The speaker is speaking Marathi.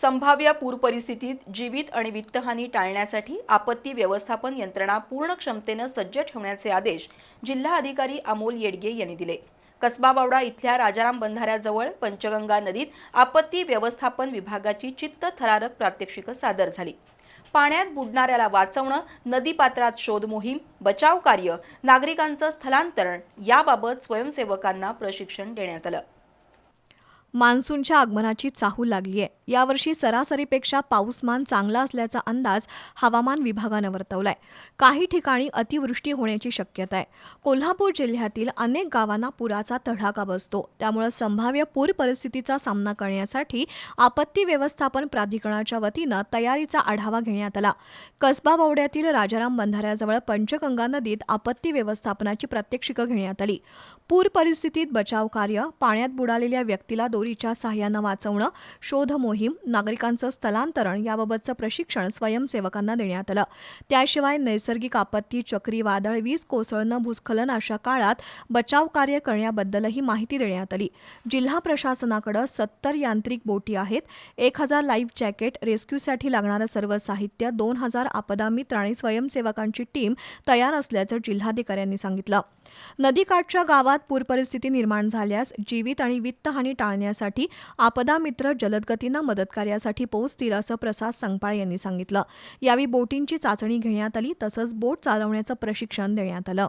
संभाव्य पूर परिस्थितीत जीवित आणि वित्तहानी टाळण्यासाठी आपत्ती व्यवस्थापन यंत्रणा पूर्ण क्षमतेनं सज्ज ठेवण्याचे आदेश जिल्हा अधिकारी अमोल येडगे यांनी दिले. कसबा बावडा इथल्या राजाराम बंधाऱ्याजवळ पंचगंगा नदीत आपत्ती व्यवस्थापन विभागाची चित्त थरारक प्रात्यक्षिकं सादर झाली. पाण्यात बुडणाऱ्याला वाचवणं नदीपात्रात शोध मोहीम बचाव कार्य नागरिकांचं स्थलांतरण याबाबत स्वयंसेवकांना प्रशिक्षण देण्यात आलं. मान्सूनच्या आगमनाची चाहूल लागली आहे यावर्षी सरासरीपेक्षा पाऊसमान चांगला असल्याचा अंदाज हवामान विभागानं वर्तवलाय. काही ठिकाणी अतिवृष्टी होण्याची शक्यता आहे कोल्हापूर जिल्ह्यातील अनेक गावांना पुराचा तडाखा बसतो. त्यामुळे संभाव्य पूर परिस्थितीचा सामना करण्यासाठी आपत्ती व्यवस्थापन प्राधिकरणाच्या वतीनं तयारीचा आढावा घेण्यात आला. कसबा बवड्यातील राजाराम बंधाऱ्याजवळ पंचगंगा नदीत आपत्ती व्यवस्थापनाची प्रात्यक्षिकं घेण्यात आली. पूर परिस्थितीत बचाव कार्य पाण्यात बुडालेल्या व्यक्तीला दोरीच्या सहाय्यानं वाचवणं शोध मोहीम नागरिकांचं स्थलांतरण याबाबतचं प्रशिक्षण स्वयंसेवकांना देण्यात आलं. त्याशिवाय नैसर्गिक आपत्ती चक्रीवादळ वीज कोसळणं भूस्खलन अशा काळात बचाव कार्य करण्याबद्दलही माहिती देण्यात आली. जिल्हा प्रशासनाकडे सत्तर यांत्रिक बोटी आहेत एक हजार लाईफ जॅकेट रेस्क्यूसाठी लागणारं सर्व साहित्य दोन हजार आपदा मित्र आणि स्वयंसेवकांची टीम तयार असल्याचं जिल्हाधिकाऱ्यांनी सांगितलं. नदीकाठच्या गावात पूर परिस्थिती निर्माण झाल्यास जीवित आणि वित्तहानी टाळण्यासाठी आपदा मित्र जलदगतीनं मदत कार्यासाठी पोहोचतील असं प्रसाद संगपाळ यांनी सांगितलं. यावेळी बोटींची चाचणी घेण्यात आली तसंच बोट चालवण्याचं प्रशिक्षण देण्यात आलं.